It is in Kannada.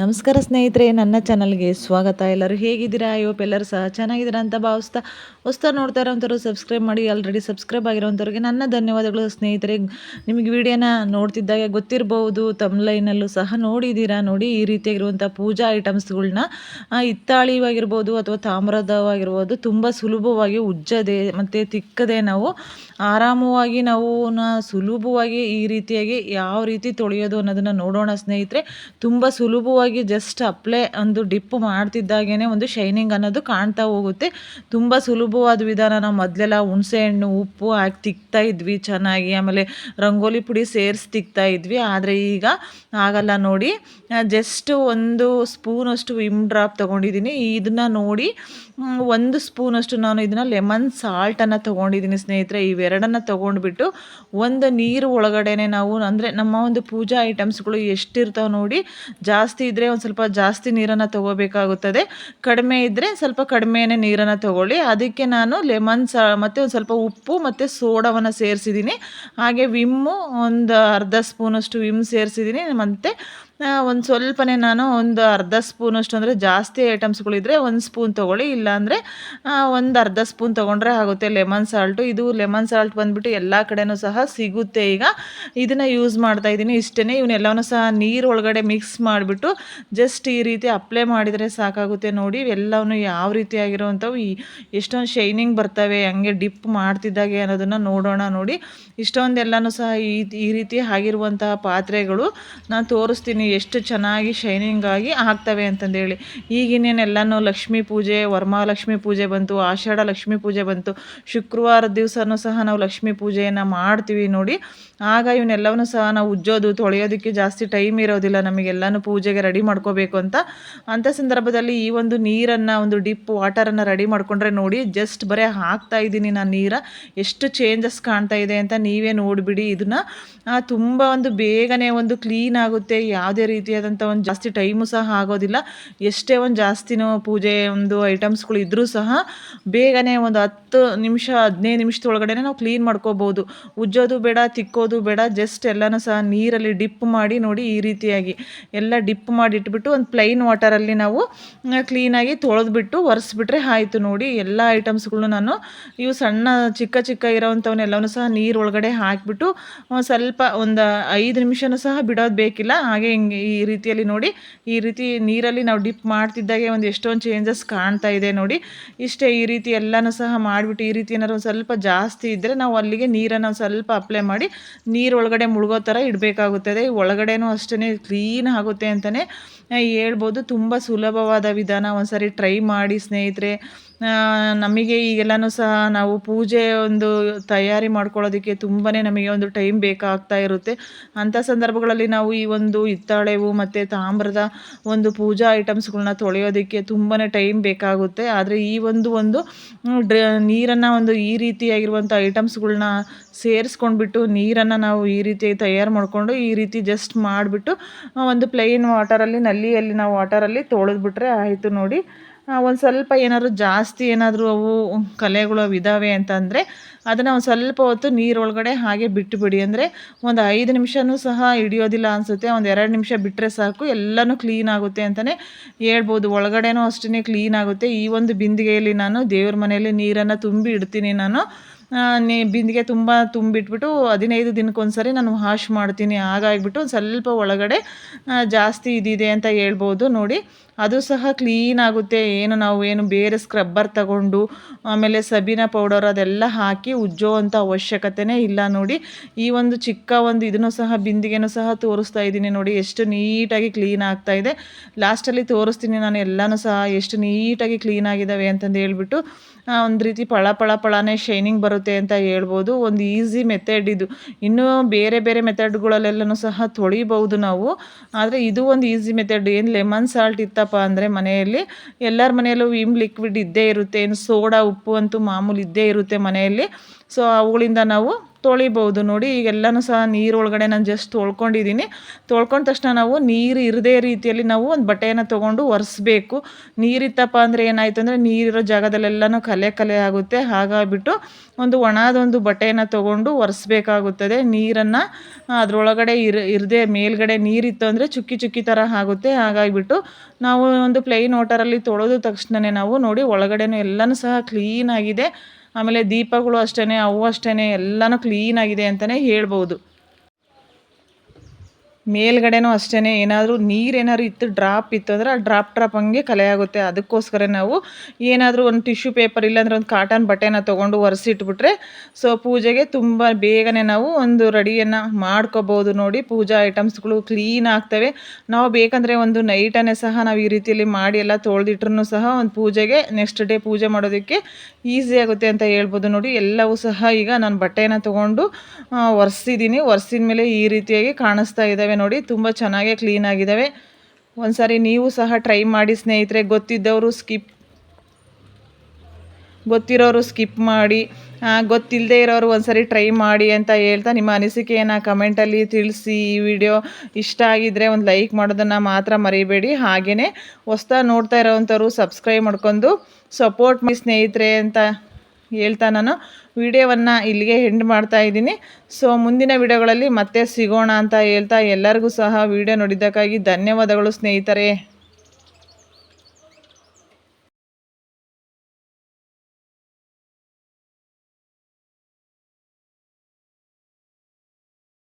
ನಮಸ್ಕಾರ ಸ್ನೇಹಿತರೆ, ನನ್ನ ಚಾನಲ್ಗೆ ಸ್ವಾಗತ. ಎಲ್ಲರೂ ಹೇಗಿದ್ದೀರಾ? ಇವಪ್ಪ ಎಲ್ಲರೂ ಸಹ ಚೆನ್ನಾಗಿದ್ದೀರಾ ಅಂತ ಭಾವಿಸ್ತಾ ಹೊಸ್ತಾ ನೋಡ್ತಾ ಇರೋಂಥವ್ರು ಸಬ್ಸ್ಕ್ರೈಬ್ ಮಾಡಿ. ಆಲ್ರೆಡಿ ಸಬ್ಸ್ಕ್ರೈಬ್ ಆಗಿರೋಂಥವ್ರಿಗೆ ನನ್ನ ಧನ್ಯವಾದಗಳು ಸ್ನೇಹಿತರೆ. ನಿಮಗೆ ವಿಡಿಯೋನ ನೋಡ್ತಿದ್ದಾಗ ಗೊತ್ತಿರಬಹುದು ತಮ್ಲೈನಲ್ಲೂ ಸಹ ನೋಡಿದ್ದೀರಾ? ನೋಡಿ, ಈ ರೀತಿಯಾಗಿರುವಂಥ ಪೂಜಾ ಐಟಮ್ಸ್ಗಳನ್ನ ಹಿತ್ತಾಳಿವಾಗಿರ್ಬೋದು ಅಥವಾ ತಾಮ್ರದವಾಗಿರ್ಬೋದು ತುಂಬ ಸುಲಭವಾಗಿ ಉಜ್ಜದೆ, ಮತ್ತು ತಿಕ್ಕದೆ ನಾವು ಆರಾಮವಾಗಿ ನಾವು ಸುಲಭವಾಗಿ ಈ ರೀತಿಯಾಗಿ ಯಾವ ರೀತಿ ತೊಳೆಯೋದು ಅನ್ನೋದನ್ನು ನೋಡೋಣ ಸ್ನೇಹಿತರೆ. ತುಂಬ ಸುಲಭವಾಗಿ ಜಸ್ಟ್ ಅಪ್ಲೈ ಒಂದು ಡಿಪ್ ಮಾಡ್ತಿದ್ದಾಗೇ ಒಂದು ಶೈನಿಂಗ್ ಅನ್ನೋದು ಕಾಣ್ತಾ ಹೋಗುತ್ತೆ. ತುಂಬ ಸುಲಭವಾದ ವಿಧಾನ. ನಾವು ಮೊದಲೆಲ್ಲ ಹುಣಸೆಹಣ್ಣು ಉಪ್ಪು ಹಾಕಿ ತಿಕ್ತಾ ಇದ್ವಿ ಚೆನ್ನಾಗಿ. ಆಮೇಲೆ ರಂಗೋಲಿ ಪುಡಿ ಸೇರಿಸಿ ತಿಕ್ತಾ ಇದ್ವಿ. ಆದರೆ ಈಗ ಆಗಲ್ಲ ನೋಡಿ. ಜಸ್ಟ್ ಒಂದು ಸ್ಪೂನಷ್ಟು ವಿಮ್ ಡ್ರಾಪ್ ತೊಗೊಂಡಿದ್ದೀನಿ. ಇದನ್ನು ನೋಡಿ ಒಂದು ಸ್ಪೂನಷ್ಟು ನಾನು ಇದನ್ನು ಲೆಮನ್ ಸಾಲ್ಟನ್ನು ತೊಗೊಂಡಿದ್ದೀನಿ ಸ್ನೇಹಿತರೆ. ಇವೆರಡನ್ನು ತೊಗೊಂಡ್ಬಿಟ್ಟು ಒಂದು ನೀರು ಒಳಗಡೆನೆ ನಾವು, ಅಂದರೆ ನಮ್ಮ ಒಂದು ಪೂಜಾ ಐಟಮ್ಸ್ಗಳು ಎಷ್ಟಿರ್ತಾವೆ ನೋಡಿ, ಜಾಸ್ತಿ ಇದ್ದರೆ ಒಂದು ಸ್ವಲ್ಪ ಜಾಸ್ತಿ ನೀರನ್ನು ತೊಗೋಬೇಕಾಗುತ್ತದೆ. ಕಡಿಮೆ ಇದ್ದರೆ ಸ್ವಲ್ಪ ಕಡಿಮೆನೇ ನೀರನ್ನು ತೊಗೊಳ್ಳಿ. ಅದಕ್ಕೆ ನಾನು ಲೆಮನ್ ಸಹ ಮತ್ತು ಒಂದು ಸ್ವಲ್ಪ ಉಪ್ಪು ಮತ್ತು ಸೋಡಾವನ್ನು ಸೇರಿಸಿದ್ದೀನಿ ಹಾಗೆ ವಿಮ್ಮು ಒಂದು ಅರ್ಧ ಸ್ಪೂನಷ್ಟು ವಿಮ್ ಸೇರಿಸಿದ್ದೀನಿ ಮತ್ತು ಒಂದು ಸ್ವಲ್ಪನೇ ನಾನು ಒಂದು ಅರ್ಧ ಸ್ಪೂನಷ್ಟು ಅಂದರೆ ಜಾಸ್ತಿ ಐಟಮ್ಸ್ಗಳಿದ್ರೆ ಒಂದು ಸ್ಪೂನ್ ತೊಗೊಳ್ಳಿ, ಇಲ್ಲಾಂದರೆ ಒಂದು ಅರ್ಧ ಸ್ಪೂನ್ ತೊಗೊಂಡ್ರೆ ಆಗುತ್ತೆ ಲೆಮನ್ ಸಾಲ್ಟು. ಇದು ಲೆಮನ್ ಸಾಲ್ಟ್ ಬಂದುಬಿಟ್ಟು ಎಲ್ಲ ಕಡೆಯೂ ಸಹ ಸಿಗುತ್ತೆ ಈಗ. ಇದನ್ನು ಯೂಸ್ ಮಾಡ್ತಾ ಇದ್ದೀನಿ. ಇಷ್ಟೇ ಇವನ್ನೆಲ್ಲವೂ ಸಹ ನೀರು ಒಳಗಡೆ ಮಿಕ್ಸ್ ಮಾಡಿಬಿಟ್ಟು ಜಸ್ಟ್ ಈ ರೀತಿ ಅಪ್ಲೈ ಮಾಡಿದರೆ ಸಾಕಾಗುತ್ತೆ ನೋಡಿ. ಇವೆಲ್ಲವೂ ಯಾವ ರೀತಿಯಾಗಿರುವಂಥವು ಈ ಎಷ್ಟೊಂದು ಶೈನಿಂಗ್ ಬರ್ತವೆ, ಹಂಗೆ ಡಿಪ್ ಮಾಡ್ತಿದ್ದಾಗೆ ಅನ್ನೋದನ್ನು ನೋಡೋಣ ನೋಡಿ. ಇಷ್ಟೊಂದೆಲ್ಲನೂ ಸಹ ಈ ಈ ರೀತಿ ಆಗಿರುವಂತಹ ಪಾತ್ರೆಗಳು ನಾನು ತೋರಿಸ್ತೀನಿ. ಎಷ್ಟು ಚೆನ್ನಾಗಿ ಶೈನಿಂಗ್ ಆಗಿ ಆಗ್ತವೆ ಅಂತಂದೇಳಿ. ಈಗಿನೇನೆಲ್ಲನೂ ಲಕ್ಷ್ಮೀ ಪೂಜೆ ವರಮಹಾಲಕ್ಷ್ಮಿ ಪೂಜೆ ಬಂತು, ಆಷಾಢ ಲಕ್ಷ್ಮೀ ಪೂಜೆ ಬಂತು, ಶುಕ್ರವಾರ ದಿವಸನೂ ಸಹ ನಾವು ಲಕ್ಷ್ಮೀ ಪೂಜೆಯನ್ನು ಮಾಡ್ತೀವಿ ನೋಡಿ. ಆಗ ಇವನ್ನೆಲ್ಲವನ್ನೂ ಸಹ ನಾವು ಉಜ್ಜೋದು, ತೊಳೆಯೋದಕ್ಕೆ ಜಾಸ್ತಿ ಟೈಮ್ ಇರೋದಿಲ್ಲ, ನಮಗೆಲ್ಲನೂ ಪೂಜೆಗೆ ರೆಡಿ ಮಾಡ್ಕೋಬೇಕು ಅಂತ. ಅಂಥ ಸಂದರ್ಭದಲ್ಲಿ ಈ ಒಂದು ನೀರನ್ನು, ಒಂದು ಡಿಪ್ ವಾಟರನ್ನು ರೆಡಿ ಮಾಡಿಕೊಂಡ್ರೆ ನೋಡಿ ಜಸ್ಟ್ ಬರೀ ಹಾಕ್ತಾ ಇದ್ದೀನಿ ನಾನು ನೀರ. ಎಷ್ಟು ಚೇಂಜಸ್ ಕಾಣ್ತಾ ಇದೆ ಅಂತ ನೀವೇ ನೋಡಿಬಿಡಿ ಇದನ್ನು. ತುಂಬ ಒಂದು ಬೇಗನೆ ಒಂದು ಕ್ಲೀನ್ ಆಗುತ್ತೆ. ಯಾವುದೇ ರೀತಿಯಾದಂಥ ಒಂದು ಜಾಸ್ತಿ ಟೈಮು ಸಹ ಆಗೋದಿಲ್ಲ. ಎಷ್ಟೇ ಒಂದು ಜಾಸ್ತಿನೂ ಪೂಜೆ ಒಂದು ಐಟಮ್ಸ್ಗಳು ಇದ್ದರೂ ಸಹ ಬೇಗನೆ ಒಂದು ಹತ್ತು ನಿಮಿಷ, ಹದಿನೈದು ನಿಮಿಷದೊಳಗಡೆ ನಾವು ಕ್ಲೀನ್ ಮಾಡ್ಕೋಬೋದು. ಉಜ್ಜೋದು ಬೇಡ, ತಿಕ್ಕೋದು ಬೇಡ ಜಸ್ಟ್ ಎಲ್ಲನೂ ಸಹ ನೀರಲ್ಲಿ ಡಿಪ್ ಮಾಡಿ ನೋಡಿ ಈ ರೀತಿಯಾಗಿ ಎಲ್ಲ ಡಿಪ್ ಮಾಡಿ ಇಟ್ಬಿಟ್ಟು ಒಂದು ಪ್ಲೈನ್ ವಾಟರಲ್ಲಿ ನಾವು ಕ್ಲೀನಾಗಿ ತೊಳೆದ್ಬಿಟ್ಟು, ಒರೆಸ್ಬಿಟ್ರೆ ಆಯಿತು ನೋಡಿ. ಎಲ್ಲ ಐಟಮ್ಸ್ಗಳು ನಾನು ಇವು ಸಣ್ಣ, ಚಿಕ್ಕ ಚಿಕ್ಕ ಇರೋವಂಥವನ್ನೆಲ್ಲವೂ ಸಹ ನೀರು ಒಳಗಡೆ ಹಾಕಿಬಿಟ್ಟು ಸ್ವಲ್ಪ ಒಂದು ಐದು ನಿಮಿಷನೂ ಸಹ ಬಿಡೋದು ಬೇಕಿಲ್ಲ. ಹಾಗೆ ಹಿಂಗೆ ಈ ರೀತಿಯಲ್ಲಿ ನೋಡಿ, ಈ ರೀತಿ ನೀರಲ್ಲಿ ನಾವು ಡಿಪ್ ಮಾಡ್ತಿದ್ದಾಗೆ ಒಂದು ಎಷ್ಟೊಂದು ಚೇಂಜಸ್ ಕಾಣ್ತಾ ಇದೆ ನೋಡಿ. ಇಷ್ಟೇ ಈ ರೀತಿ ಎಲ್ಲನೂ ಸಹ ಮಾಡಿಬಿಟ್ಟು ಈ ರೀತಿ ಏನಾದ್ರು ಸ್ವಲ್ಪ ಜಾಸ್ತಿ ಇದ್ದರೆ ನಾವು ಅಲ್ಲಿಗೆ ನೀರನ್ನು ಸ್ವಲ್ಪ ಅಪ್ಲೈ ಮಾಡಿ ನೀರು ಒಳಗಡೆ ಮುಳುಗೋ ಥರ ಇಡಬೇಕಾಗುತ್ತದೆ. ಒಳಗಡೆನೂ ಅಷ್ಟೇ ಕ್ಲೀನ್ ಆಗುತ್ತೆ ಅಂತಲೇ ಹೇಳ್ಬೋದು. ತುಂಬ ಸುಲಭವಾದ ವಿಧಾನ. ಒಂದ್ಸರಿ ಟ್ರೈ ಮಾಡಿ ಸ್ನೇಹಿತರೆ. ನಮಗೆ ಈಗೆಲ್ಲನೂ ಸಹ ನಾವು ಪೂಜೆ ಒಂದು ತಯಾರಿ ಮಾಡ್ಕೊಳ್ಳೋದಕ್ಕೆ ತುಂಬಾ ನಮಗೆ ಒಂದು ಟೈಮ್ ಬೇಕಾಗ್ತಾ ಇರುತ್ತೆ. ಅಂಥ ಸಂದರ್ಭಗಳಲ್ಲಿ ನಾವು ಈ ಒಂದು ಹಿತ್ತಾಳೆವು ಮತ್ತು ತಾಮ್ರದ ಒಂದು ಪೂಜಾ ಐಟಮ್ಸ್ಗಳನ್ನ ತೊಳೆಯೋದಕ್ಕೆ ತುಂಬಾ ಟೈಮ್ ಬೇಕಾಗುತ್ತೆ. ಆದರೆ ಈ ಒಂದು ಒಂದು ಡ್ರ, ನೀರನ್ನು ಒಂದು ಈ ರೀತಿಯಾಗಿರುವಂಥ ಐಟಮ್ಸ್ಗಳ್ನ ಸೇರಿಸ್ಕೊಂಡ್ಬಿಟ್ಟು ನೀರನ್ನು ನಾವು ಈ ರೀತಿ ತಯಾರು ಮಾಡಿಕೊಂಡು ಈ ರೀತಿ ಜಸ್ಟ್ ಮಾಡಿಬಿಟ್ಟು ಒಂದು ಪ್ಲೈನ್ ವಾಟರಲ್ಲಿ ನಲ್ಲಿಯಲ್ಲಿ ನಾವು ವಾಟರಲ್ಲಿ ತೊಳೆದ್ಬಿಟ್ರೆ ಆಯಿತು ನೋಡಿ. ಒಂದು ಸ್ವಲ್ಪ ಏನಾದರೂ ಜಾಸ್ತಿ ಏನಾದರೂ ಅವು ಕಲೆಗಳು ಅವು ಇದ್ದಾವೆ ಅಂತಂದರೆ ಅದನ್ನು ಒಂದು ಸ್ವಲ್ಪ ಹೊತ್ತು ನೀರೊಳಗಡೆ ಹಾಗೆ ಬಿಟ್ಟುಬಿಡಿ ಅಂದರೆ ಒಂದು ಐದು ನಿಮಿಷವೂ ಸಹ ಹಿಡಿಯೋದಿಲ್ಲ ಅನಿಸುತ್ತೆ. ಒಂದು ಎರಡು ನಿಮಿಷ ಬಿಟ್ಟರೆ ಸಾಕು. ಎಲ್ಲನೂ ಕ್ಲೀನ್ ಆಗುತ್ತೆ ಅಂತಲೇ ಹೇಳ್ಬೋದು. ಒಳಗಡೆನೂ ಅಷ್ಟೇ ಕ್ಲೀನ್ ಆಗುತ್ತೆ. ಈ ಒಂದು ಬಿಂದಿಗೆಯಲ್ಲಿ ನಾನು ದೇವ್ರ ಮನೆಯಲ್ಲಿ ನೀರನ್ನು ತುಂಬಿ ಇಡ್ತೀನಿ ನಾನು. ನೀ ಬಿಂದಿಗೆ ತುಂಬ ತುಂಬಿಟ್ಬಿಟ್ಟು ಹದಿನೈದು ದಿನಕ್ಕೊಂದ್ಸರಿ ನಾನು ವಾಶ್ ಮಾಡ್ತೀನಿ. ಹಾಗಾಗಿಬಿಟ್ಟು ಸ್ವಲ್ಪ ಒಳಗಡೆ ಜಾಸ್ತಿ ಇದಿದೆ ಅಂತ ಹೇಳ್ಬೋದು ನೋಡಿ. ಅದು ಸಹ ಕ್ಲೀನ್ ಆಗುತ್ತೆ. ಏನು ನಾವು ಏನು ಬೇರೆ ಸ್ಕ್ರಬ್ಬರ್ ತಗೊಂಡು, ಆಮೇಲೆ ಸಬೀನ ಪೌಡರ್ ಅದೆಲ್ಲ ಹಾಕಿ ಉಜ್ಜೋ ಅಂಥ ಅವಶ್ಯಕತೆನೇ ಇಲ್ಲ ನೋಡಿ. ಈ ಒಂದು ಚಿಕ್ಕ ಒಂದು ಇದನ್ನು ಸಹ ಬಿಂದಿಗೆನೂ ಸಹ ತೋರಿಸ್ತಾ ಇದ್ದೀನಿ ನೋಡಿ. ಎಷ್ಟು ನೀಟಾಗಿ ಕ್ಲೀನ್ ಆಗ್ತಾ ಇದೆ. ಲಾಸ್ಟಲ್ಲಿ ತೋರಿಸ್ತೀನಿ ನಾನು ಎಲ್ಲನೂ ಸಹ ಎಷ್ಟು ನೀಟಾಗಿ ಕ್ಲೀನ್ ಆಗಿದ್ದಾವೆ ಅಂತಂದು ಹೇಳ್ಬಿಟ್ಟು ಒಂದು ರೀತಿ ಪಳ ಪಳ ಪಳನೇ ಶೈನಿಂಗ್ ಬರುತ್ತೆ ಅಂತ ಹೇಳ್ಬೋದು. ಒಂದು ಈಸಿ ಮೆಥಡ್ ಇದು. ಇನ್ನೂ ಬೇರೆ ಬೇರೆ ಮೆಥಡ್ಗಳಲ್ಲೆಲ್ಲನೂ ಸಹ ತೊಳಿಬೋದು ನಾವು. ಆದರೆ ಇದು ಒಂದು ಈಸಿ ಮೆಥಡ್ ಏನು ಲೆಮನ್ ಸಾಲ್ಟ್ ಇತ್ತಪ್ಪ ಅಂದರೆ ಮನೆಯಲ್ಲಿ ಎಲ್ಲರ ಮನೆಯಲ್ಲೂ ವಿಮ್ ಲಿಕ್ವಿಡ್ ಇದ್ದೇ ಇರುತ್ತೆ. ಏನು ಸೋಡಾ, ಉಪ್ಪು ಅಂತೂ ಮಾಮೂಲಿ ಇದ್ದೇ ಇರುತ್ತೆ ಮನೆಯಲ್ಲಿ. ಸೊ ಅವುಗಳಿಂದ ನಾವು ತೊಳಿಬೋದು ನೋಡಿ, ಈಗೆಲ್ಲನೂ ಸಹ ನೀರೊಳಗಡೆ ನಾನು ಜಸ್ಟ್ ತೊಳ್ಕೊಂಡಿದ್ದೀನಿ. ತೊಳ್ಕೊಂಡ ತಕ್ಷಣ ನಾವು ನೀರು ಇರದೇ ರೀತಿಯಲ್ಲಿ ನಾವು ಒಂದು ಬಟ್ಟೆಯನ್ನು ತೊಗೊಂಡು ಒರೆಸ್ಬೇಕು. ನೀರಿತ್ತಪ್ಪ ಅಂದರೆ ಏನಾಯಿತು ಅಂದರೆ ನೀರಿರೋ ಜಾಗದಲ್ಲೆಲ್ಲನೂ ಕಲೆ ಕಲೆ ಆಗುತ್ತೆ. ಹಾಗಾಗಿಬಿಟ್ಟು ಒಂದು ಒಣದೊಂದು ಬಟ್ಟೆಯನ್ನು ತೊಗೊಂಡು ಒರೆಸ್ಬೇಕಾಗುತ್ತದೆ. ನೀರನ್ನು ಅದರೊಳಗಡೆ ಇರ, ಇರದೆ ಮೇಲ್ಗಡೆ ನೀರಿತ್ತು ಅಂದರೆ ಚುಕ್ಕಿ ಚುಕ್ಕಿ ಥರ ಆಗುತ್ತೆ. ಹಾಗಾಗಿಬಿಟ್ಟು ನಾವು ಒಂದು ಪ್ಲೈನ್ ವಾಟರಲ್ಲಿ ತೊಳೆದ ತಕ್ಷಣವೇ ನಾವು ನೋಡಿ ಒಳಗಡೆನೂ ಎಲ್ಲನೂ ಸಹ ಕ್ಲೀನಾಗಿದೆ ಆಮೇಲೆ ದೀಪಗಳು ಅಷ್ಟೇ ಅವು ಅಷ್ಟೇ ಎಲ್ಲನೂ ಕ್ಲೀನಾಗಿದೆ ಅಂತಲೇ ಹೇಳ್ಬೋದು. ಮೇಲ್ಗಡೆನೂ ಅಷ್ಟೇ ಏನಾದರೂ ನೀರೇನಾದ್ರು ಇತ್ತು ಡ್ರಾಪ್ ಇತ್ತು ಅಂದರೆ ಆ ಡ್ರಾಪ್ ಡ್ರಾಪ್ ಹಂಗೆ ಕಲೆ ಆಗುತ್ತೆ. ಅದಕ್ಕೋಸ್ಕರ ನಾವು ಏನಾದರೂ ಒಂದು ಟಿಶ್ಯೂ ಪೇಪರ್ ಇಲ್ಲಾಂದ್ರೆ ಒಂದು ಕಾಟನ್ ಬಟ್ಟೆನ ತೊಗೊಂಡು ಒರೆಸಿಟ್ಬಿಟ್ರೆ ಸೊ ಪೂಜೆಗೆ ತುಂಬ ಬೇಗನೆ ನಾವು ಒಂದು ರೆಡಿಯನ್ನು ಮಾಡ್ಕೋಬೋದು ನೋಡಿ. ಪೂಜಾ ಐಟಮ್ಸ್ಗಳು ಕ್ಲೀನ್ ಆಗ್ತವೆ. ನಾವು ಬೇಕಂದರೆ ಒಂದು ನೈಟನ್ನೇ ಸಹ ನಾವು ಈ ರೀತಿಯಲ್ಲಿ ಮಾಡಿ ಎಲ್ಲ ತೊಳೆದಿಟ್ರು ಸಹ ಒಂದು ಪೂಜೆಗೆ ನೆಕ್ಸ್ಟ್ ಡೇ ಪೂಜೆ ಮಾಡೋದಕ್ಕೆ ಈಸಿ ಆಗುತ್ತೆ ಅಂತ ಹೇಳ್ಬೋದು ನೋಡಿ. ಎಲ್ಲವೂ ಸಹ ಈಗ ನಾನು ಬಟ್ಟೆನ ತೊಗೊಂಡು ಒರೆಸಿದ್ದೀನಿ ಒರೆಸಿದ ಮೇಲೆ ಈ ರೀತಿಯಾಗಿ ಕಾಣಿಸ್ತಾ ಇದ್ದಾವೆ. ನೋಡಿ, ತುಂಬ ಚೆನ್ನಾಗೇ ಕ್ಲೀನಾಗಿದ್ದಾವೆ ಒಂದು ಒಂದ್ಸಾರಿ ನೀವು ಸಹ ಟ್ರೈ ಮಾಡಿ ಸ್ನೇಹಿತರೆ, ಗೊತ್ತಿದ್ದವರು ಸ್ಕಿಪ್ ಗೊತ್ತಿರೋರು ಸ್ಕಿಪ್ ಮಾಡಿ ಗೊತ್ತಿಲ್ಲದೆ ಇರೋರು ಒಂದ್ಸರಿ ಟ್ರೈ ಮಾಡಿ ಅಂತ ಹೇಳ್ತಾ ನಿಮ್ಮ ಅನಿಸಿಕೆಯನ್ನು ಕಮೆಂಟಲ್ಲಿ ತಿಳಿಸಿ. ಈ ವಿಡಿಯೋ ಇಷ್ಟ ಆಗಿದ್ದರೆ ಒಂದು ಲೈಕ್ ಮಾಡೋದನ್ನು ಮಾತ್ರ ಮರಿಬೇಡಿ. ಹಾಗೆಯೇ ಹೊಸ್ದಾಗಿ ನೋಡ್ತಾ ಇರೋವಂಥವ್ರು ಸಬ್ಸ್ಕ್ರೈಬ್ ಮಾಡ್ಕೊಂಡು ಸಪೋರ್ಟ್ ಮಾಡಿ ಸ್ನೇಹಿತರೆ ಅಂತ ಹೇಳ್ತಾ ನಾನು. ವಿಡಿಯೋವನ್ನು ಇಲ್ಲಿಗೆ ಎಂಡ್ ಮಾಡ್ತಾ ಇದ್ದೀನಿ. ಸೊ ಮುಂದಿನ ವಿಡಿಯೋಗಳಲ್ಲಿ ಮತ್ತೆ ಸಿಗೋಣ ಅಂತ ಹೇಳ್ತಾ ಎಲ್ಲರಿಗೂ ಸಹ ವಿಡಿಯೋ ನೋಡಿದ್ದಕ್ಕಾಗಿ ಧನ್ಯವಾದಗಳು ಸ್ನೇಹಿತರೆ.